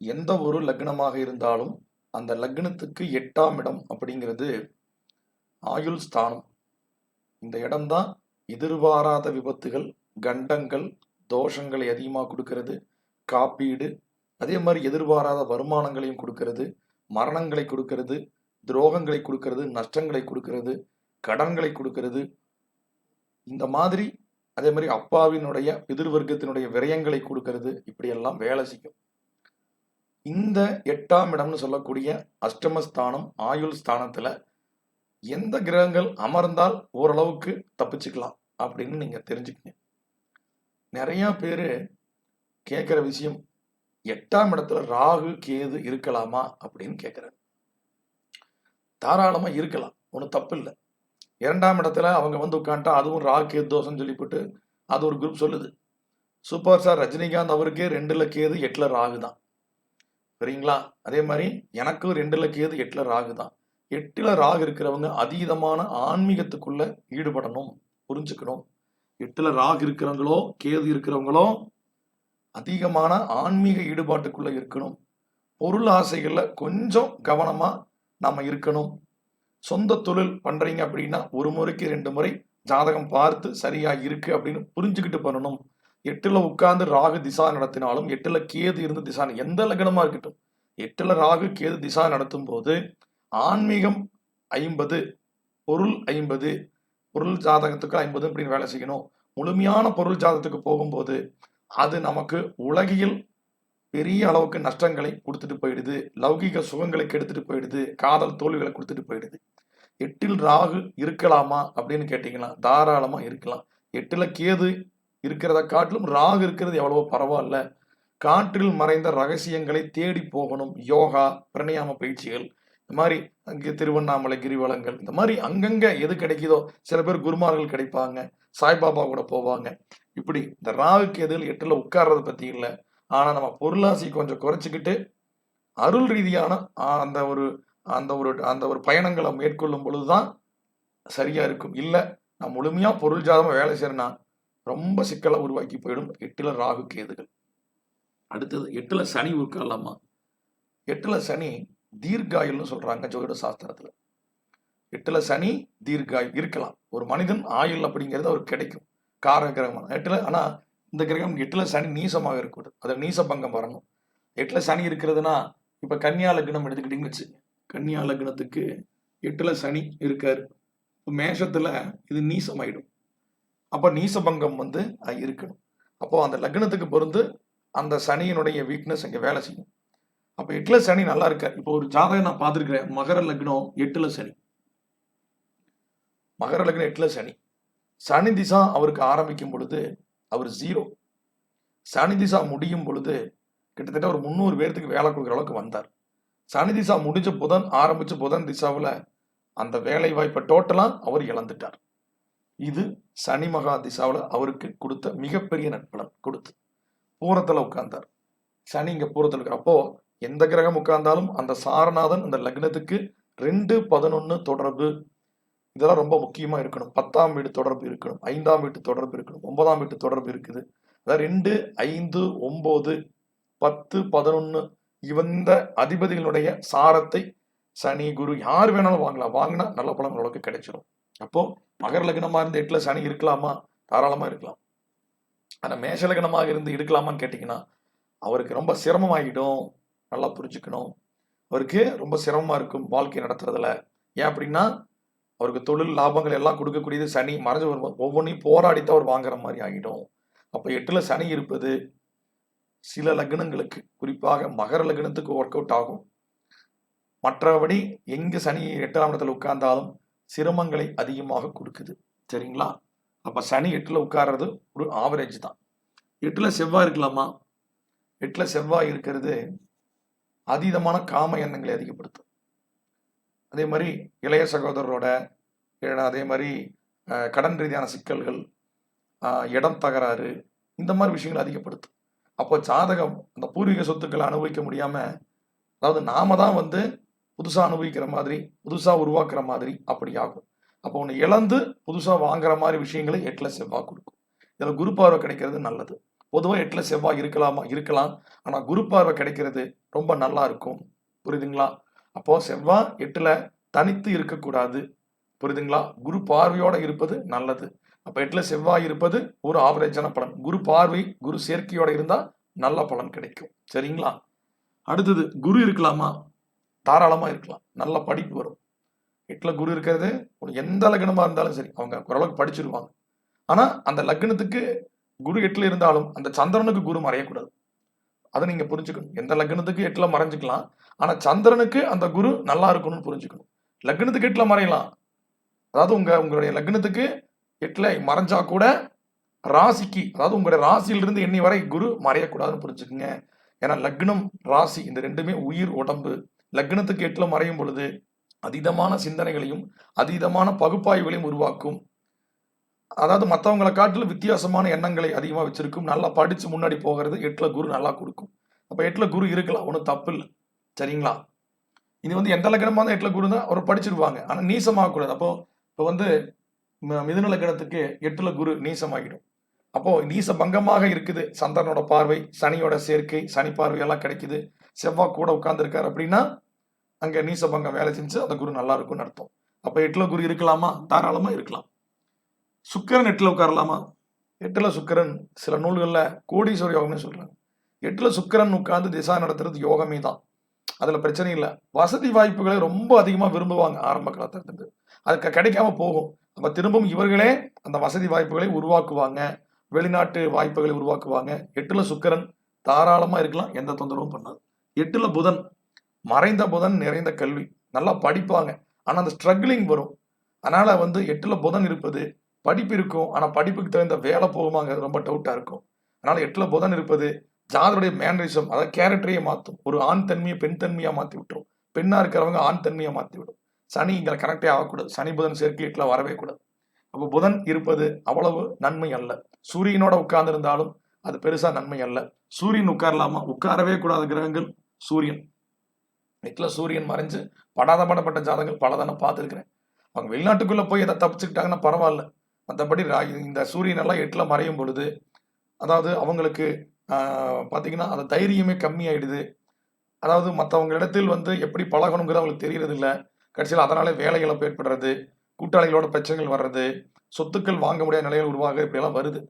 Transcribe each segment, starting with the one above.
எந்த ஒரு லக்னமாக இருந்தாலும் அந்த லக்னத்துக்கு எட்டாம் இடம் அப்படிங்கிறது ஆயுள் ஸ்தானம். இந்த இடம்தான் எதிர்பாராத விபத்துகள் கண்டங்கள் தோஷங்களை அதிகமாக கொடுக்கறது காப்பீடு அதே மாதிரி எதிர்பாராத வருமானங்களையும் கொடுக்கறது மரணங்களை கொடுக்கறது துரோகங்களை கொடுக்கறது நஷ்டங்களை கொடுக்கறது கடன்களை கொடுக்கறது. இந்த மாதிரி அதே மாதிரி அப்பாவினுடைய எதிர்வர்க்கத்தினுடைய விரயங்களை கொடுக்கறது. இப்படியெல்லாம் வேலை செய்யும். இந்த எட்டாம் இடம்னு சொல்லக்கூடிய அஷ்டமஸ்தானம் ஆயுள் ஸ்தானத்துல எந்த கிரகங்கள் அமர்ந்தால் ஓரளவுக்கு தப்பிச்சுக்கலாம் அப்படின்னு நீங்க தெரிஞ்சுக்கங்க. நிறைய பேர் கேட்குற விஷயம் எட்டாம் இடத்துல ராகு கேது இருக்கலாமா அப்படின்னு கேட்குறாங்க தாராளமாக இருக்கலாம் ஒன்றும் தப்பு இல்லை இரண்டாம் இடத்துல அவங்க வந்து உட்காந்துட்டா அதுவும் ராகு கேது தோஷம் சொல்லிவிட்டு அது ஒரு குரூப் சொல்லுது. சூப்பர் ஸ்டார் ரஜினிகாந்த் அவருக்கே ரெண்டில் கேது எட்டில் ராகு தான் சரிங்களா? அதே மாதிரி எனக்கும் ரெண்டுல கேது எட்டுல ராகு தான். எட்டுல ராகு இருக்கிறவங்க அதீதமான ஆன்மீகத்துக்குள்ள ஈடுபடணும் புரிஞ்சுக்கணும். எட்டுல ராகு இருக்கிறவங்களோ கேது இருக்கிறவங்களோ அதிகமான ஆன்மீக ஈடுபாட்டுக்குள்ள இருக்கணும். பொருள் ஆசைகள்ல கொஞ்சம் கவனமா நம்ம இருக்கணும். சொந்த தொழில் பண்றீங்க அப்படின்னா ஒரு முறைக்கு ரெண்டு முறை ஜாதகம் பார்த்து சரியா இருக்கு அப்படின்னு புரிஞ்சுக்கிட்டு பண்ணணும். எட்டுல உட்கார்ந்து ராகு திசா நடத்தினாலும் எட்டுல கேது இருந்து திசா எந்த லக்னமா இருக்கட்டும் எட்டுல ராகு கேது திசா நடத்தும் போது ஆன்மீகம் ஐம்பது பொருள் ஐம்பது பொருள் ஜாதகத்துக்கு ஐம்பது அப்படின்னு வேலை செய்யணும். முழுமையான பொருள் ஜாதகத்துக்கு போகும்போது அது நமக்கு உலகியல் பெரிய அளவுக்கு நஷ்டங்களை கொடுத்துட்டு போயிடுது. லௌகிக சுகங்களை கெடுத்துட்டு போயிடுது. காதல் தோல்விகளை கொடுத்துட்டு போயிடுது. எட்டில் ராகு இருக்கலாமா அப்படின்னு கேட்டீங்கன்னா தாராளமா இருக்கலாம். எட்டுல கேது இருக்கிறத காட்டிலும் ராகு இருக்கிறது எவ்வளவோ பரவாயில்ல. காற்றில் மறைந்த ரகசியங்களை தேடி போகணும். யோகா பிரணயாம பயிற்சிகள் இந்த மாதிரி அங்கே திருவண்ணாமலை கிரிவலங்கள் இந்த மாதிரி அங்கங்கே எது கிடைக்குதோ சில பேர் குருமார்கள் கிடைப்பாங்க சாய்பாபா கூட போவாங்க. இப்படி இந்த ராகுக்கு எதில் எட்டில் உட்கார்றத பற்றி இல்லை. ஆனால் நம்ம பொருளாசி கொஞ்சம் குறைச்சிக்கிட்டு அருள் ரீதியான அந்த ஒரு அந்த ஒரு அந்த ஒரு பயணங்களை மேற்கொள்ளும் பொழுது தான் சரியாக இருக்கும். இல்லை நான் முழுமையாக பொருள் ஜாதமாக வேலை செய்யறேன்னா ரொம்ப சிக்கலை உருவாக்கி போயிடும். எட்டில் ராகு கேதுகள். அடுத்தது எட்டில் சனி உட்காரலாமா? எட்டில் சனி தீர்காயுள்னு சொல்கிறாங்க ஜோதிட சாஸ்திரத்தில். எட்டில் சனி தீர்காயுள் இருக்கலாம். ஒரு மனிதன் ஆயுள் அப்படிங்கிறது அவருக்கு கிடைக்கும். கார கிரகம். எட்டில் ஆனால் இந்த கிரகம் எட்டில் சனி நீசமாக இருக்கக்கூடாது. அதில் நீச பங்கம் வரணும். எட்டில் சனி இருக்கிறதுனா இப்போ கன்னியா லக்னம் எடுத்துக்கிட்டீங்கன்னு வச்சு கன்னியா லக்னத்துக்கு எட்டில் சனி இருக்கார். மேஷத்தில் இது நீசமாயிடும். அப்ப நீசபங்கம் வந்து இருக்கணும். அப்போ அந்த லக்னத்துக்கு பொருந்து அந்த சனியினுடைய வீக்னஸ் இங்க வேலை செய்யும். அப்ப எட்டுல சனி நல்லா இருக்காரு. இப்போ ஒரு ஜாதகம் நான் பார்த்துருக்கிறேன். மகர லக்னம் எட்டுல சனி. மகர லக்னம் எட்டுல சனி. சனி திசா அவருக்கு ஆரம்பிக்கும் பொழுது அவர் ஜீரோ சனி திசா முடியும் பொழுது கிட்டத்தட்ட ஒரு முந்நூறு பேர்த்துக்கு வேலை கொடுக்குற அளவுக்கு வந்தார். சனி திசா முடிஞ்ச புதன் ஆரம்பிச்ச புதன் திசாவுல அந்த வேலை வாய்ப்பை டோட்டலா அவர் இழந்துட்டார். இது சனி மகா திசாவில் அவருக்கு கொடுத்த மிகப்பெரிய நட்பலன் கொடுத்து பூரத்தில் உட்கார்ந்தார். சனி இங்கே பூரத்தில் இருக்கிற இருக்கிறப்போ எந்த கிரகம் உட்கார்ந்தாலும் அந்த சாரநாதன் அந்த லக்னத்துக்கு ரெண்டு பதினொன்று தொடர்பு. இதெல்லாம் ரொம்ப முக்கியமாக இருக்கணும். பத்தாம் வீடு தொடர்பு இருக்கணும். ஐந்தாம் வீட்டு தொடர்பு இருக்கணும். ஒன்பதாம் வீட்டு தொடர்பு இருக்குது. அதாவது ரெண்டு ஐந்து ஒம்பது பத்து பதினொன்று இந்த அதிபதிகளுடைய சாரத்தை சனி குரு யார் வேணாலும் வாங்கலாம். வாங்கினா நல்ல பலன் உங்களுக்கு கிடைச்சிடும் அப்போ மகர லக்னமா இருந்து எட்டுல சனி இருக்கலாமா? தாராளமா இருக்கலாம். ஆனா மேஷ லக்னமாக இருந்து எடுக்கலாமான்னு கேட்டீங்கன்னா அவருக்கு ரொம்ப சிரமமாகிடும் நல்லா புரிஞ்சுக்கணும். அவருக்கு ரொம்ப சிரமமா இருக்கும் வாழ்க்கை நடத்துறதுல. ஏன் அப்படின்னா அவருக்கு தொழில் லாபங்கள் எல்லாம் கொடுக்கக்கூடியது சனி. மறைஞ்சு வரும்போது ஒவ்வொன்றையும் போராடித்தான் அவர் வாங்குற மாதிரி ஆகிடும். அப்போ எட்டுல சனி இருப்பது சில லக்னங்களுக்கு குறிப்பாக மகர லக்னத்துக்கு ஒர்க் அவுட் ஆகும். மற்றபடி எங்கே சனி எட்டாம் இடத்துல உட்கார்ந்தாலும் சிரமங்களை அதிகமாக கொடுக்குது. சரிங்களா? அப்ப சனி எட்டுல உட்கார்றது ஒரு ஆவரேஜ் தான். எட்டுல செவ்வாய் இருக்கலாமா? எட்டுல செவ்வாய் இருக்கிறது அதீதமான காம எண்ணங்களை அதிகப்படுத்தும். அதே மாதிரி இளைய சகோதரரோட அதே மாதிரி கடன் ரீதியான சிக்கல்கள் இடம் தகராறு இந்த மாதிரி விஷயங்களை அதிகப்படுத்தும். அப்போ ஜாதகம் அந்த பூர்வீக சொத்துக்களை அனுபவிக்க முடியாம அதாவது நாம தான் வந்து புதுசாக அனுபவிக்கிற மாதிரி புதுசாக உருவாக்குற மாதிரி அப்படி ஆகும். அப்போ ஒன்று இழந்து புதுசாக வாங்குற மாதிரி விஷயங்களை எட்டில் செவ்வாய் கொடுக்கும். இதில் குரு பார்வை கிடைக்கிறது நல்லது. பொதுவாக எட்டில் செவ்வாய் இருக்கலாமா? இருக்கலாம். ஆனால் குரு பார்வை கிடைக்கிறது ரொம்ப நல்லா இருக்கும். புரியுதுங்களா? அப்போ செவ்வாய் எட்டில் தனித்து இருக்கக்கூடாது. புரியுதுங்களா? குரு பார்வையோடு இருப்பது நல்லது. அப்போ எட்டில் செவ்வாய் இருப்பது ஒரு ஆவரேஜான பலன். குரு பார்வை குரு சேர்க்கையோடு இருந்தால் நல்ல பலன் கிடைக்கும். சரிங்களா? அடுத்தது குரு இருக்கலாமா? தாராளமாக இருக்கலாம். நல்ல படிப்பு வரும். எட்டில் குரு இருக்கிறது ஒரு எந்த லக்னமாக இருந்தாலும் சரி அவங்க ஓரளவுக்கு படிச்சிருவாங்க. ஆனால் அந்த லக்னத்துக்கு குரு எட்டில் இருந்தாலும் அந்த சந்திரனுக்கு குரு மறையக்கூடாது. அதை நீங்கள் புரிஞ்சுக்கணும். எந்த லக்னத்துக்கு எட்டில் மறைஞ்சிக்கலாம் ஆனால் சந்திரனுக்கு அந்த குரு நல்லா இருக்கணும்னு புரிஞ்சுக்கணும். லக்னத்துக்கு எட்டில் மறையலாம். அதாவது உங்கள் உங்களுடைய லக்னத்துக்கு எட்டில் மறைஞ்சா கூட ராசிக்கு அதாவது உங்களுடைய ராசியிலிருந்து எண்ணி வரை குரு மறையக்கூடாதுன்னு புரிஞ்சுக்குங்க. ஏன்னா லக்னம் ராசி இந்த ரெண்டுமே உயிர் உடம்பு லக்னத்துக்கு எட்டில் மறையும் பொழுது அதீதமான சிந்தனைகளையும் அதீதமான பகுப்பாய்வுகளையும் உருவாக்கும். அதாவது மற்றவங்களை காட்டிலும் வித்தியாசமான எண்ணங்களை அதிகமாக வச்சிருக்கும். நல்லா படித்து முன்னாடி போகிறது எட்டில் குரு நல்லா கொடுக்கும். அப்போ எட்டில் குரு இருக்கலாம் ஒன்றும் தப்பு இல்லை சரிங்களா? இது வந்து எந்த லக்கணமாக தான் எட்டில் குரு தான் அவர் படிச்சிருவாங்க. ஆனால் நீசமாகக்கூடாது. அப்போ இப்போ வந்து ம- மிதுன லக்கணத்துக்கு எட்டில் குரு நீசமாகிடும். அப்போ நீச பங்கமாக இருக்குது. சந்திரனோட பார்வை சனியோட சேர்க்கை சனி பார்வை எல்லாம் கிடைக்குது. செவ்வாய் கூட உட்கார்ந்துருக்காரு அப்படின்னா அங்கே நீச பங்கம் வேலை செஞ்சு அந்த குரு நல்லா இருக்கும்னு அர்த்தம். அப்போ எட்டில் குரு இருக்கலாமா? தாராளமாக இருக்கலாம். சுக்கிரன் எட்டில் உட்காரலாமா? எட்டில் சுக்கிரன் சில நூல்களில் கோடீஸ்வர யோகம்னு சொல்கிறாங்க எட்டில் சுக்கிரன் உட்கார்ந்து திசா நடத்துறது யோகமே தான். அதில் பிரச்சனை இல்லை. வசதி வாய்ப்புகளை ரொம்ப அதிகமாக விரும்புவாங்க ஆரம்ப காலத்திலிருந்து அதுக்கு கிடைக்காம போகும். அப்போ திரும்பவும் இவர்களே அந்த வசதி வாய்ப்புகளை உருவாக்குவாங்க. வெளிநாட்டு வாய்ப்புகளை உருவாக்குவாங்க. எட்டில் சுக்கிரன் தாராளமாக இருக்கலாம். எந்த தொந்தரவும் பண்ணாது. எட்டில் புதன் மறைந்த புதன் நிறைந்த கல்வி. நல்லா படிப்பாங்க. ஆனால் அந்த ஸ்ட்ரகிளிங் வரும். அதனால் வந்து எட்டில் புதன் இருப்பது படிப்பு இருக்கும். ஆனால் படிப்புக்கு தகுந்த வேலை போகுமாங்க. ரொம்ப டவுட்டாக இருக்கும். அதனால் எட்டில் புதன் இருப்பது ஜாதருடைய மேனரிசம் அதாவது கேரக்டரையே மாற்றும் ஒரு ஆண் தன்மையை பெண் தன்மையாக மாற்றி விட்டுரும் பெண்ணாக இருக்கிறவங்க ஆண் தன்மையாக மாற்றி விடும் சனி இங்கே கரெக்டே ஆகக்கூடாது. சனி புதன் சேர்க்கை எட்டில் வரவே கூடாது. அப்போ புதன் இருப்பது அவ்வளவு நன்மை அல்ல. சூரியனோட உட்கார்ந்திருந்தாலும் அது பெருசாக நன்மை அல்ல. சூரியன் உட்காரலாமா? உட்காரவே கூடாத கிரகங்கள். சூரியன். நெட்டில் சூரியன் மறைஞ்சு படாத படப்பட்ட ஜாதகங்கள் பலதான பார்த்துருக்குறேன். அவங்க வெளிநாட்டுக்குள்ளே போய் எதை தப்பிச்சுக்கிட்டாங்கன்னா பரவாயில்ல. மற்றபடி இந்த சூரியன் எல்லாம் எட்டில் மறையும் பொழுது அதாவது அவங்களுக்கு பார்த்திங்கன்னா பார்த்தீங்கன்னா அந்த தைரியமே கம்மியாயிடுது. அதாவது மற்றவங்க இடத்தில் வந்து எப்படி பழகணுங்கிறது அவங்களுக்கு தெரியறது இல்லை கடைசியில் அதனாலே வேலை இழப்பு ஏற்படுறது கூட்டாளிகளோட பிரச்சனைகள் வர்றது சொத்துக்கள் வாங்க முடியாத நிலைகள் உருவாக இப்படியெல்லாம் வருது.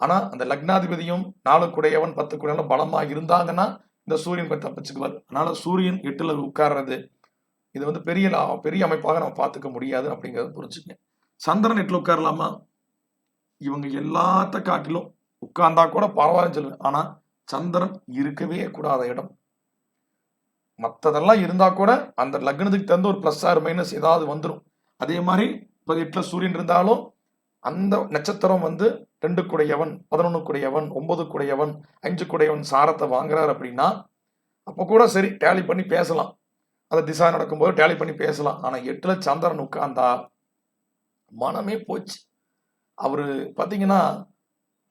ஆனால் அந்த லக்னாதிபதியும் நாலு குடையவன் பத்து குடையவன் பலமாக இருந்தாங்கன்னா இந்த சூரியன் போய் தப்பிச்சுக்குவார். அதனால சூரியன் எட்டில் உட்கார்றது இது வந்து பெரிய லா- பெரிய அமைப்பாக நம்ம பார்த்துக்க முடியாது அப்படிங்கிறத புரிஞ்சுங்க சந்திரன் எட்டில் உட்காரலாமா? இவங்க எல்லாத்த காட்டிலும் உட்கார்ந்தா கூட பரவாயில்லன்னு சொல்லுவேன். ஆனா சந்திரன் இருக்கவே கூடாத இடம். மற்றதெல்லாம் இருந்தா கூட அந்த லக்னத்துக்கு தகுந்த ஒரு ப்ளஸ் ஆர் மைனஸ் ஏதாவது வந்துடும் அதே மாதிரி இப்போ எட்டில் சூரியன் இருந்தாலும் அந்த நட்சத்திரம் வந்து ரெண்டு குடையவன் பதினொன்று குடையவன் ஒன்பது குடையவன் அஞ்சு குடையவன் சாரத்தை வாங்குறாரு அப்படின்னா அப்போ கூட சரி டேலி பண்ணி பேசலாம். அந்த திசா நடக்கும்போது டேலி பண்ணி பேசலாம். ஆனால் எட்டில் சந்திரன் உட்கார்ந்தா மனமே போச்சு. அவர் பார்த்தீங்கன்னா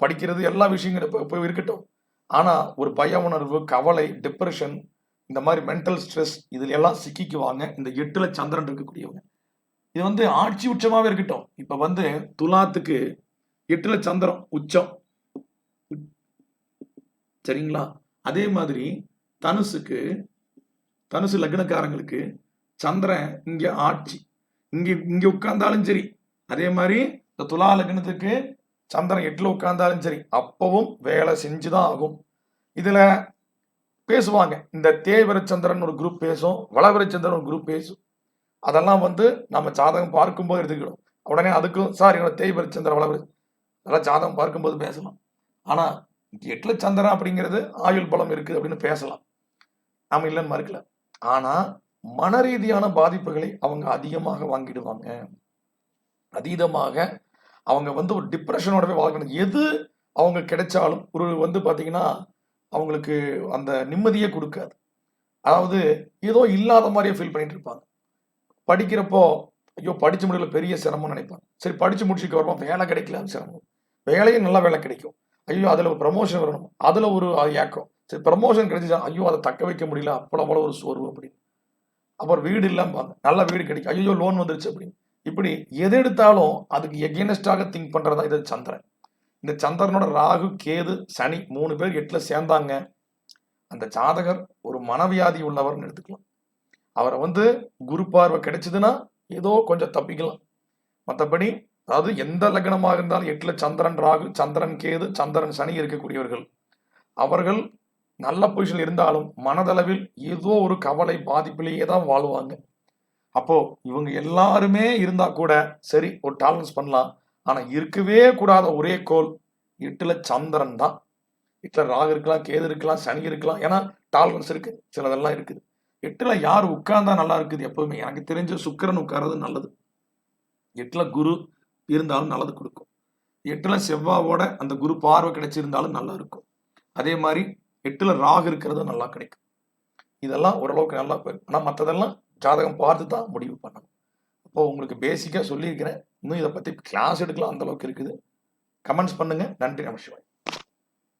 படிக்கிறது எல்லா விஷயங்களும் இப்போ இப்போ இருக்கட்டும். ஆனால் ஒரு பய உணர்வு கவலை டிப்ரெஷன் இந்த மாதிரி மென்டல் ஸ்ட்ரெஸ் இதில் எல்லாம் சிக்கிக்குவாங்க. இந்த எட்டில் சந்திரன் இருக்கக்கூடியவங்க. இது வந்து ஆட்சி உச்சமாகவே இருக்கட்டும். இப்போ வந்து துலாத்துக்கு எட்டுல சந்திரம் உச்சம். சரிங்களா? அதே மாதிரி தனுசுக்கு தனுசு லக்னக்காரங்களுக்கு சந்திரன் இங்கே ஆட்சி. இங்கே இங்கே உட்கார்ந்தாலும் சரி. அதே மாதிரி இந்த துலா லக்னத்துக்கு சந்திரன் எட்டில் உட்கார்ந்தாலும் சரி. அப்பவும் வேலை செஞ்சு தான் ஆகும். இதில் பேசுவாங்க. இந்த தேவரச்சந்திரன் ஒரு குரூப் பேசும் வளவரச்சந்திரன் ஒரு குரூப் பேசும். அதெல்லாம் வந்து நம்ம ஜாதகம் பார்க்கும்போது எடுத்துக்கிடும். உடனே அதுக்கும் சார் என்னோட சந்திர வளவு அதெல்லாம் ஜாதகம் பார்க்கும்போது பேசலாம். ஆனால் எட்டுல சந்திரன் அப்படிங்கிறது ஆயுள் பலம் இருக்குது அப்படின்னு பேசலாம். நம்ம இல்லைன்னு மறுக்கல. ஆனால் மன ரீதியான பாதிப்புகளை அவங்க அதிகமாக வாங்கிடுவாங்க. அதீதமாக அவங்க வந்து ஒரு டிப்ரெஷனோடவே வாழ்க்கணும் எது அவங்க கிடைச்சாலும் ஒரு வந்து பார்த்தீங்கன்னா அவங்களுக்கு அந்த நிம்மதியே கொடுக்காது. அதாவது ஏதோ இல்லாத மாதிரியே ஃபீல் பண்ணிட்டு இருப்பாங்க. படிக்கிறப்போ ஐயோ படிச்சு முடியல பெரிய சிரமம்னு நினைப்பாங்க. சரி படிச்சு முடிச்சுக்க வருமா வேலை கிடைக்கல சிரமம். வேலையும் நல்ல வேலை கிடைக்கும். ஐயோ அதுல ஒரு ப்ரமோஷன் வரணும். அதுல ஒரு ஏக்கம். சரி ப்ரமோஷன் கிடைச்சிச்சா ஐயோ அதை தக்க வைக்க முடியல அப்பள அவ்வளோ ஒரு சோர்வு அப்படின்னு. அப்புறம் வீடு இல்லாம நல்ல வீடு கிடைக்கும் ஐயோ லோன் வந்துருச்சு அப்படின்னு. இப்படி எது எடுத்தாலும் அதுக்கு எகெனஸ்டாக திங்க் பண்றதா இது சந்திரன். இந்த சந்திரனோட ராகு கேது சனி மூணு பேர் எட்டுல சேர்ந்தாங்க. அந்த ஜாதகர் ஒரு மனவியாதி உள்ளவர்னு எடுத்துக்கலாம். அவரை வந்து குரு பார்வை கிடைச்சதுன்னா ஏதோ கொஞ்சம் தப்பிக்கலாம். மற்றபடி அதாவது எந்த லக்னமாக இருந்தாலும் எட்டில் சந்திரன் ராகு சந்திரன் கேது சந்திரன் சனி இருக்கக்கூடியவர்கள். அவர்கள் நல்ல பொசிஷன் இருந்தாலும் மனதளவில் ஏதோ ஒரு கவலை பாதிப்பிலேயே தான் வாழ்வாங்க. அப்போ இவங்க எல்லாருமே இருந்தா கூட சரி ஒரு டாலன்ஸ் பண்ணலாம். ஆனா இருக்கவே கூடாத ஒரே கோல் எட்டுல சந்திரன் தான். எட்டுல ராகு இருக்கலாம் கேது இருக்கலாம் சனி இருக்கலாம். ஏன்னா டாலரன்ஸ் இருக்கு. சிலதெல்லாம் இருக்குது. எட்டுல யார் உட்கார்ந்தா நல்லா இருக்குது எப்பவுமே? எனக்கு தெரிஞ்ச சுக்கிரன் உட்கார்றது நல்லது. எட்டுல குரு இருந்தாலும் நல்லது கொடுக்கும். எட்டுல செவ்வாவோட அந்த குரு பார்வை கிடைச்சிருந்தாலும் நல்லா இருக்கும். அதே மாதிரி எட்டுல ராகு இருக்கிறது நல்லா கிடைக்கும். இதெல்லாம் ஓரளவுக்கு நல்லா போயிடும் ஆனால் மற்றதெல்லாம் ஜாதகம் பார்த்து தான் முடிவு பண்ணணும். அப்போ உங்களுக்கு பேசிக்காக சொல்லியிருக்கிறேன். இன்னும் இதை பற்றி கிளாஸ் எடுக்கலாம் அந்த அளவுக்கு இருக்குது. கமெண்ட்ஸ் பண்ணுங்கள் நன்றி நமசிவாய்